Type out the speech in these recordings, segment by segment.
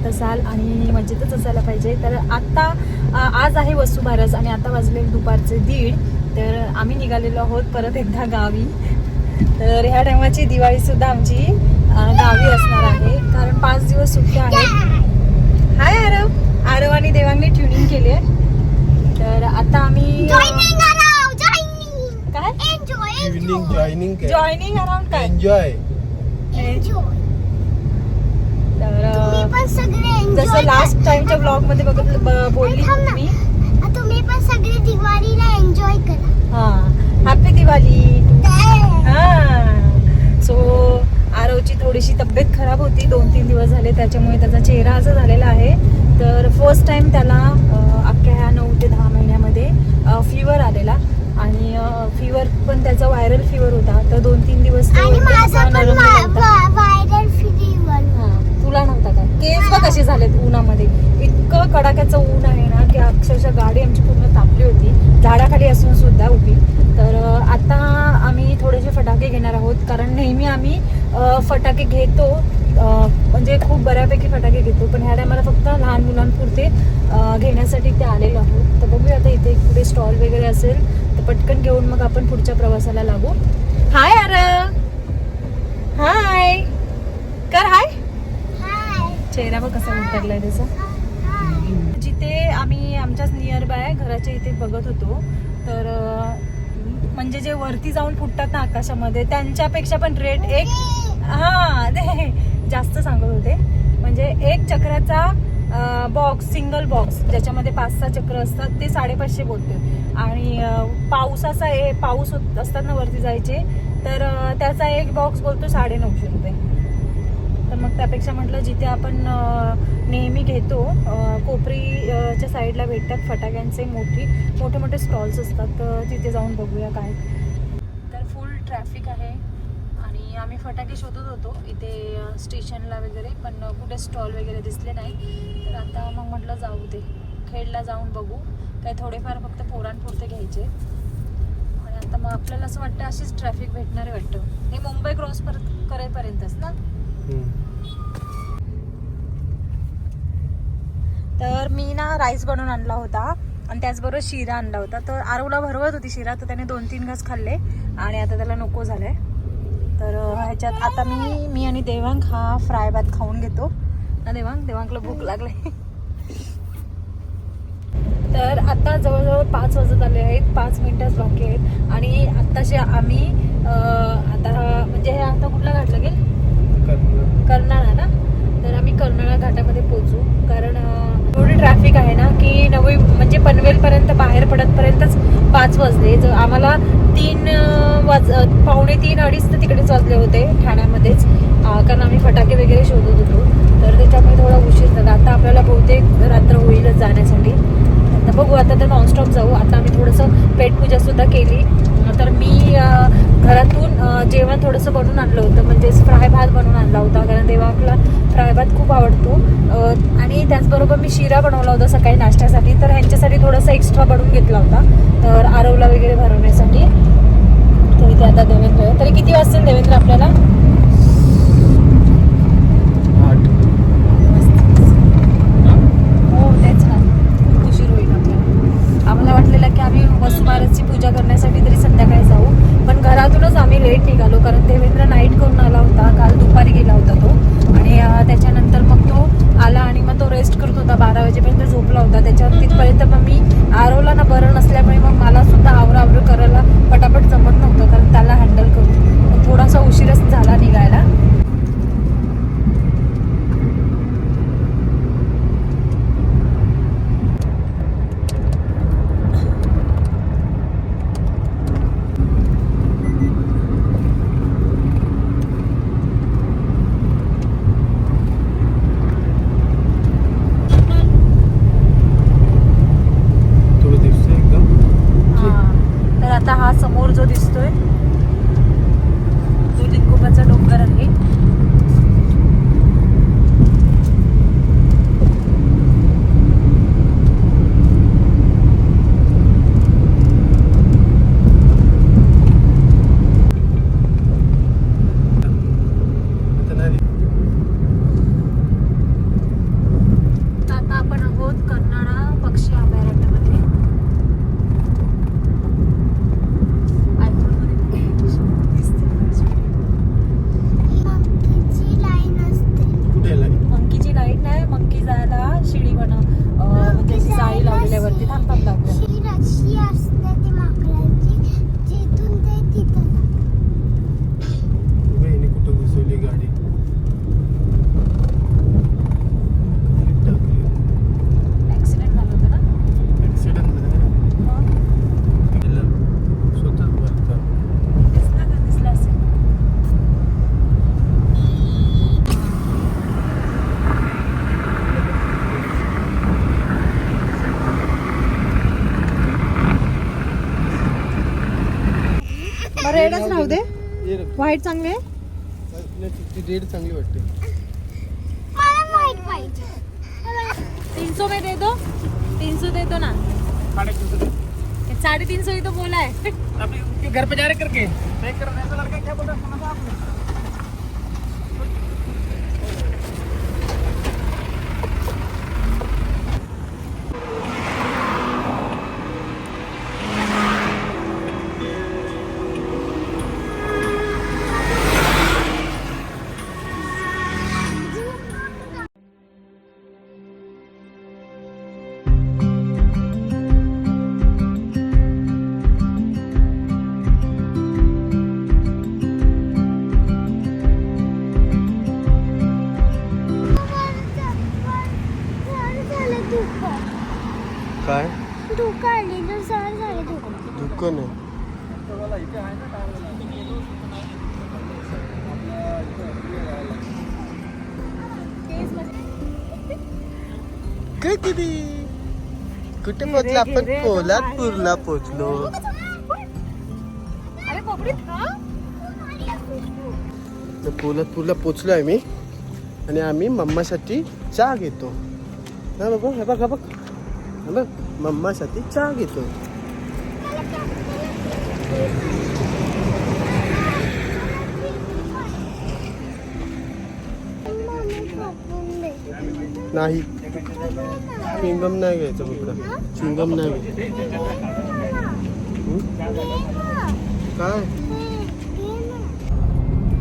मजेत असाल आणि मजेतच असायला पाहिजे. तर आत्ता आज आहे वसुबारस आणि आता वाजले दुपारचे दीड. तर आम्ही निघालेलो आहोत परत एकदा गावी. तर ह्या टायमाची दिवाळी सुद्धा आमची गावी असणार आहे. कारण पाच दिवस सुट्ट्या आहेत. हाय आरव. आरव आणि देवांनी ट्युनिंग केली आहे तर आता आम्ही. काय. जॉईनिंग जॉईनिंग अराउंड काय? Enjoy Enjoy. तर अ, तुम्ही पण सगळे enjoy जसं लास्ट. टाइमच्या ब्लॉगमध्ये बघत बोलली आ, तुम्ही पण सगळे दिवाळीला एन्जॉय करा. हा. हॅपी दिवाळी. हा. सो आरवची थोडीशी तब्येत खराब होती. दोन तीन दिवस झाले त्याच्यामुळे त्याचा चेहरा असा झालेला आहे. तर फर्स्ट टाइम त्याला अख्ख्या ह्या नऊ ते दहा महिन्यामध्ये फिवर आलेला. आणि फिवर पण त्याचा व्हायरल फिवर होता. तर दोन तीन दिवस तो आणि एकदम माझा असा पण नरम झाला होता. व्हायरल फीवर हा, तुला नव्हता का केस बघ कसे झालेत उन्हामध्ये. इतकं कडाक्याचं ऊन आहे ना की अक्षरशः गाडी आमची पूर्ण तापली होती. झाडाखाली असून सुद्धा उभी. तर आता आम्ही थोडेसे फटाके घेणार आहोत. कारण नेहमी आम्ही फटाके घेतो. म्हणजे खूप बऱ्यापैकी फटाके घेतो. पण ह्या टायमाला फक्त लहान मुलांपुरते घेण्यासाठी ते आलेलो आहोत. तर बघूया आता इथे कुठे स्टॉल वगैरे असेल तर पटकन घेऊन मग आपण पुढच्या प्रवासाला लागू. हाय अर हाय. कर हाय. चेहरा बघ कसा उतरलाय त्याचा. जिथे आम्ही आमच्याच नियर बाय घराच्या इथे बघत होतो. तर म्हणजे जे वरती जाऊन फुटतात ना आकाशामध्ये त्यांच्यापेक्षा पण रेट एक हा ते जास्त सांगत होते. म्हणजे एक चक्राचा बॉक्स सिंगल बॉक्स ज्याच्यामध्ये पाच सहा चक्र असतात ते साडेपाचशे बोलते आणि पाऊसाचा पावसाचा ए पाऊस होत- असतात ना वरती जायचे तर त्याचा एक बॉक्स बोलतो साडे नऊशे रुपये. तर मग त्यापेक्षा म्हटलं जिथे आपण नेहमी घेतो कोपरीच्या साईडला भेटतात फटाक्यांचे मोठी मोठे मोठे स्टॉल्स असतात तर तिथे जाऊन बघूया काय. तर फुल ट्रॅफिक आहे आणि आम्ही फटाके शोधत होतो इथे स्टेशनला वगैरे पण कुठे स्टॉल वगैरे दिसले नाही. तर आता मग म्हटलं जाऊ दे खेडला जाऊन बघू. काही थोडेफार फक्त पोरांपुरते घ्यायचे. आणि आता मग आपल्याला असं वाटतं अशीच ट्रॅफिक भेटणार आहे वाटतं. हे मुंबई क्रॉस परत करेपर्यंतच ना? तर मी ना राईस बनवून आणला होता आणि त्याचबरोबर शिरा आणला होता. तर आरवला भरवत होती शिरा तर त्याने दोन तीन घास खाल्ले आणि आता त्याला नको झालंय. तर ह्याच्यात आता मी मी आणि देवांग हा फ्राय भात खाऊन घेतो. ना देवांग? देवांगला भूक लागली. तर आता जवळजवळ पाच वाजत आले आहेत पाच मिनिटच बाकी आहेत. आणि आत्ताशी आम्ही आता म्हणजे हे आता कुठला घाट लागेल पन्हाळा घाटामध्ये पोहोचू. कारण एवढी ट्रॅफिक आहे ना की नवी म्हणजे पनवेलपर्यंत बाहेर पडतपर्यंतच पाच वाजले. जर आम्हाला तीन वाज पावणे तीन अडीच तर तिकडेच वाजले होते ठाण्यामध्येच. कारण आम्ही फटाके वगैरे शोधत होतो. तर त्याच्यामुळे थोडा उशीर झाला. आता आपल्याला बहुतेक रात्र होईलच जाण्यासाठी. आता बघू आता तर नॉनस्टॉप जाऊ. आता आम्ही थोडंसं पेटपूजा सुद्धा केली. तर मी घरातून जेवण थोडंसं बनवून आणलं होतं. म्हणजेच फ्राय भात बनवून आणला होता. कारण देवाकला फ्राय भात खूप आवडतो. आणि त्याचबरोबर मी शिरा बनवला होता सकाळी नाश्त्यासाठी. तर ह्यांच्यासाठी थोडासा एक्स्ट्रा बनवून घेतला होता. तर आरवला वगैरे भरवण्यासाठी. तर इथे आता देवेंद्र तरी किती वाजतील देवेंद्र आपल्याला हो तेच ना खूप उशीर होईल आपल्याला आम्हाला वाटलेलं की आम्ही वसुबारसची पूजा करण्यासाठी तरी संध्याकाळी जाऊ पण घरातूनच आम्ही लेट निघालो कारण देवेंद्र नाईट करून आला होता काल दुपारी गेला होता तो आणि अं, त्याच्यानंतर मग तो आला आणि मग तो रेस्ट करत होता बारा वाजेपर्यंत होता. त्याच्यावर तिथपर्यंत मग मी आरवला ना बरं नसल्यामुळे मग समोर जो दिसतोय तो लिंगोबाचा डोंगर आहे. आता आपण आहोत कन्नाडा पक्षी अभयारण्य रेडच राहू दे. हे. व्हाईट चांगले रेड चांगली वाटते. मला माहीत पाहिजे. तीन सौ में दे दो तीन सौ दे दो ना. साढ़े तीन सौ ही तो बोला है घर पे जा रहे करके. कर रहे लड़का क्या बोल रहा है दुकान आहे. काय किती कुठे पोहोचलो आपण पोलादपूरला पोहोचलो तर पोलादपूरला पोचलो आहे मी आणि आम्ही मम्मासाठी चहा घेतो. हा बाबा हे बघ हा बघ. हा बघ मम्मासाठी चहा घेतो नाही. चिंगम नाही घ्यायचं फक्त. चिंगम नाही? काय?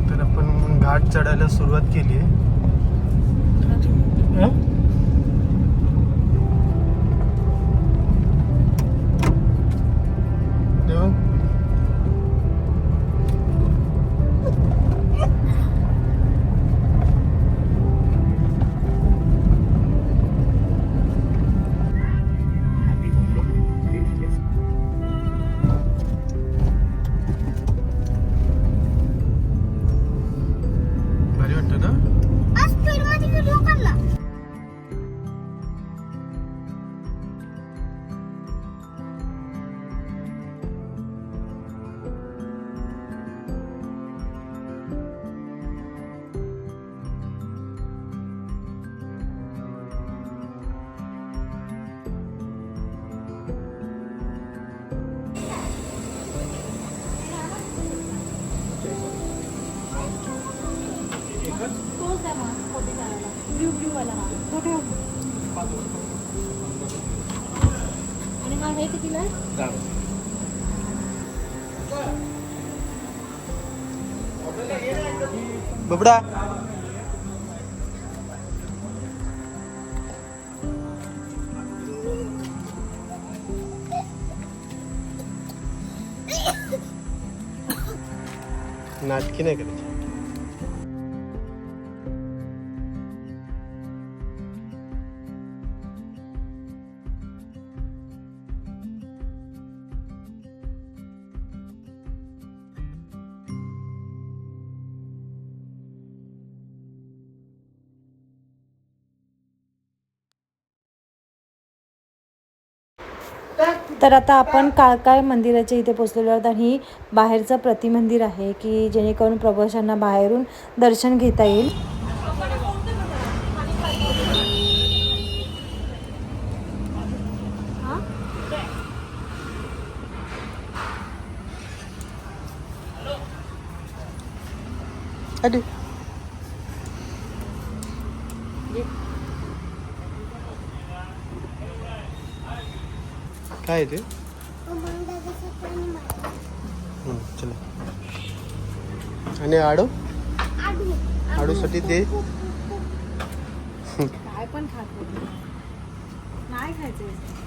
तर आपण घाट चढायला सुरुवात केली आहे. आणि मग हे कितीला आहे बबडा नाटकी नाही करायची तर आता आपण काळकाय मंदिराच्या इथे पोचलेलो आहोत आणि बाहेरचं प्रतिमंदिर आहे की जेणेकरून प्रवाशांना बाहेरून दर्शन घेता येईल. अरे. काय ते? हं, चला. आणि आडो? आडूसाठी दे काय पण खातो नाही खायचं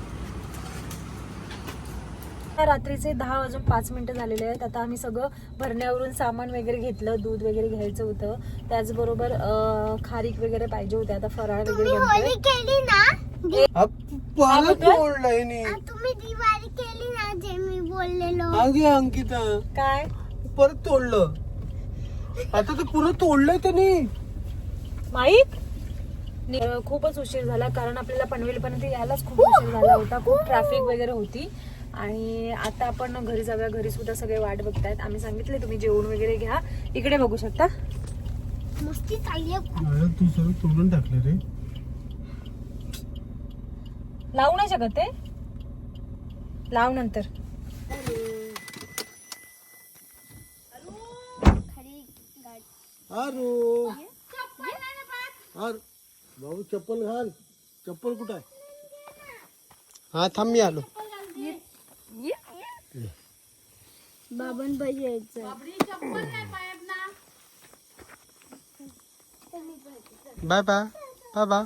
रात्रीचे दहा वाजून पाच मिनिटं झालेले आहेत. आता आम्ही सगळं भरण्यावरून सामान वगैरे घेतलं दूध वगैरे घ्यायचं होतं. त्याचबरोबर अं, खारीक वगैरे पाहिजे होते. आता फराळ वगैरे होळी केली ना तुम्ही दिवाळी केली ना जे मी बोललेलो. अगे अंकिता. काय? परत तोडलं. आता तर पुरं तोडलंय त्याने. माईक? नि- खूपच उशीर झाला कारण आपल्याला पनवेलपर्यंत यायलाच खूप उशीर झाला होता. खूप ट्रॅफिक वगैरे होती. आणि आता आपण घरी जाऊया. घरी सुद्धा सगळे वाट बघतायत. आम्ही सांगितले तुम्ही जेवण वगैरे घ्या. इकडे बघू शकता. मस्ती चालली आहे. तू सगळं तोडून टाकले रे. लावू नाही शकत ते? लाव नंतर. खाली गाडी आरू आर भाऊ चप्पल घाल. चप्पल कुठं आहे? हा थांब मी आलो. बाबन पाहिजे यायचं. Bye bye. Bye bye.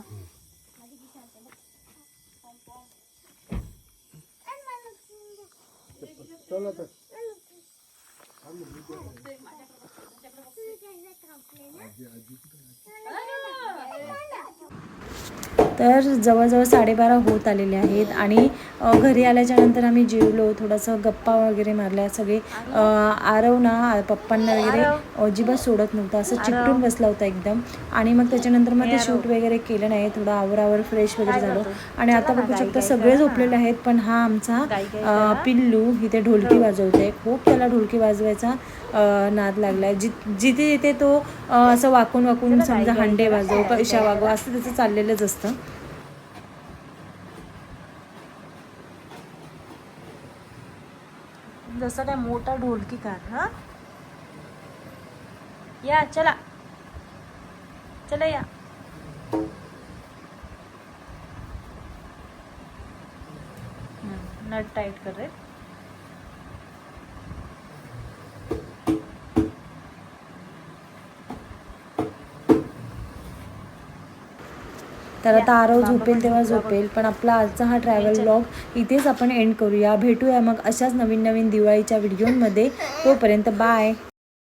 चला तर तर जवळजवळ साडेबारा होत आलेले आहेत आणि घरी आल्याच्यानंतर आम्ही जेवलो थोडंसं गप्पा वगैरे मारल्या सगळे आरव ना पप्पांना वगैरे अजिबात सोडत नव्हता असं चिकटून बसला होता एकदम. आणि मग त्याच्यानंतर मग ते शूट वगैरे केलं नाही थोडं आवरावर फ्रेश वगैरे झालो. आणि आता बघू शकता सगळे झोपलेले आहेत पण हा आमचा पिल्लू इथे ढोलकी वाजवतोय खूप त्याला ढोलकी वाजवायचा नाद लागलाय. जि जिथे जिथे तो असं वाकून वाकून समजा हांडे वाजव पैशा वागव असं त्याचं चाललेलंच असतं. जसं काय मोठा ढोलकी कार हा? या चला. चला या. हम्म, नट टाइट कर तर आता आरव झोपेल तेव्हा झोपेल. पण आपला आजचा हा ट्रॅव्हल ब्लॉग इथेच आपण एंड करूया. भेटूया मग अशाच नवीन नवीन दिवाळीच्या व्हिडिओमध्ये तोपर्यंत बाय